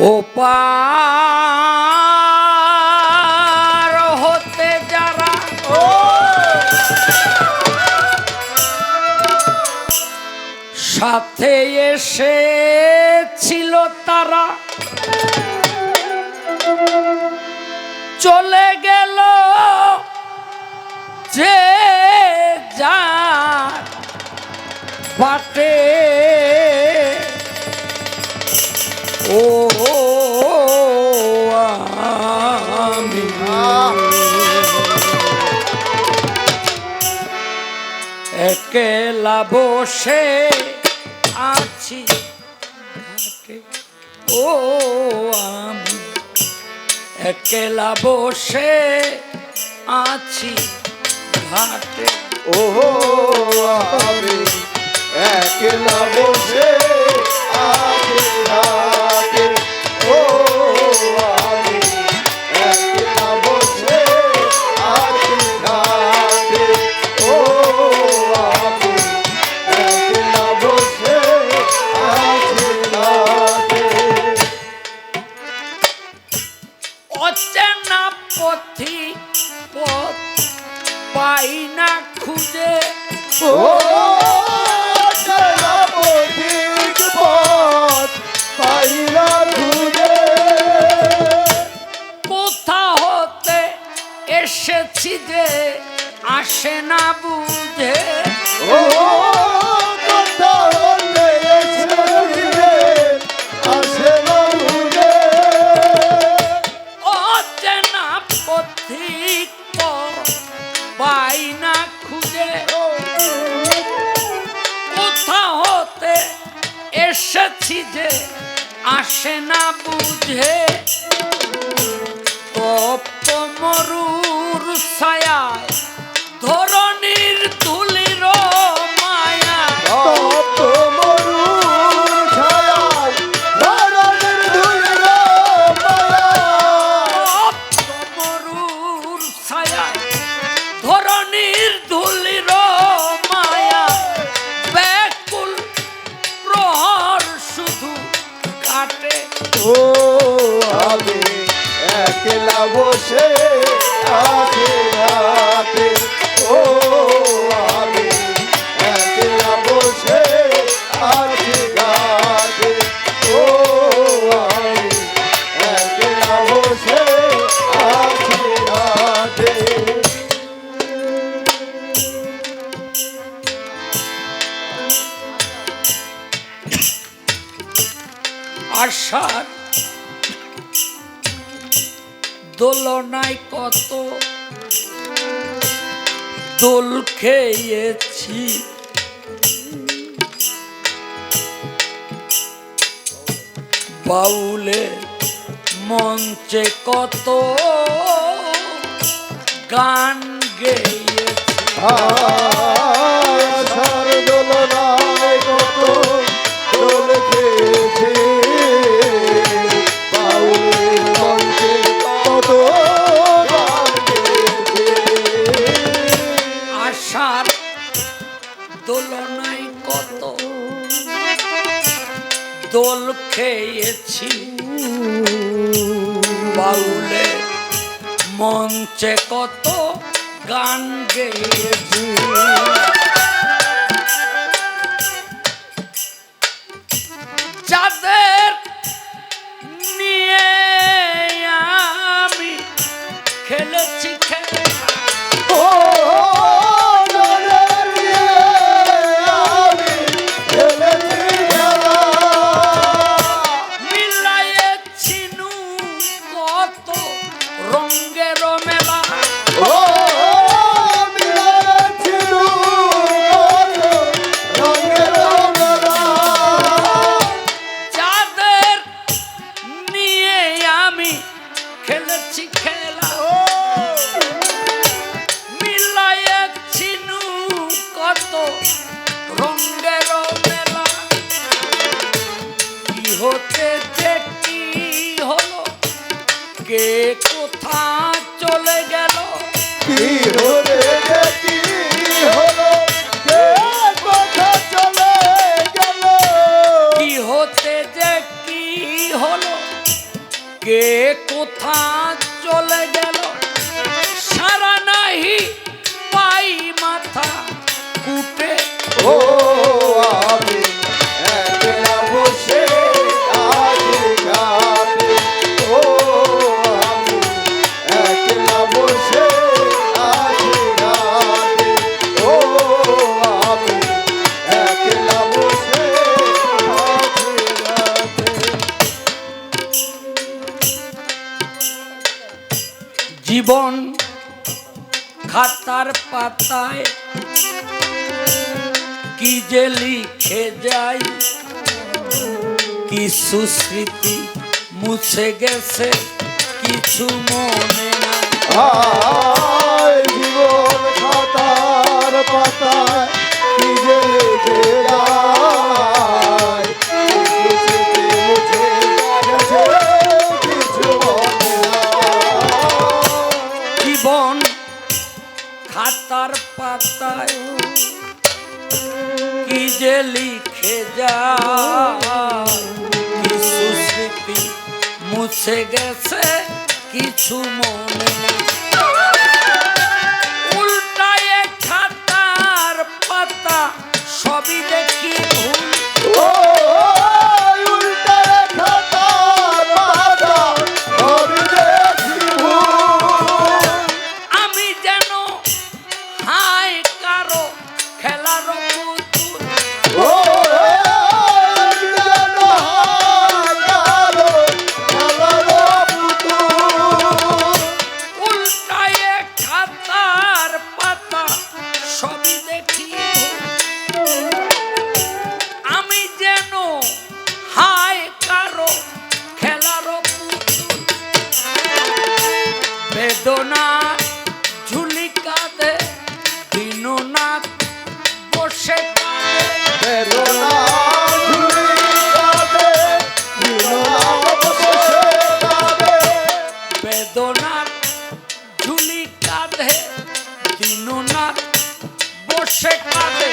ও পার হতে যারা সাথে এসেছিল তারা একলা বসে আছি? ঘাটে। ও আমি একলা বসে আছি। ঘাটে। ও আমি একলা বসে আছি রাতে পাই না খুঁজে। ও পথিক খুঁজে। কোথা হতে এসেছি যে আসে না বুঝে। ও এসেছি যে আসে না বুঝে। তপ্ত একলা বসে আছি রাতে ও, আমি একলা বসে আছি রাতে ও, আমি একলা বসে আছি রাতে আশার দোলনায় কত দোল খেয়েছি বাউলে মঞ্চে কত গান গেয়েছি বাউলে মঞ্চে কত গান গেয়েছি। যাদের নিয়ে আমি খেলেছি জীবন খাতার পাতায়। কি যে লিখে যাই কিছু স্মৃতি মুছে গেছে, কিছু মনে জীবন খাতার পাতায়, কি যে লিখে যায় মুছে গেছে কিছু মনে বেদনা ঝুলিকাতে দীননাথ বসে বেদনা বেদনাথ ঝুলি কাঁধে দীননাথ বসে কাঁধে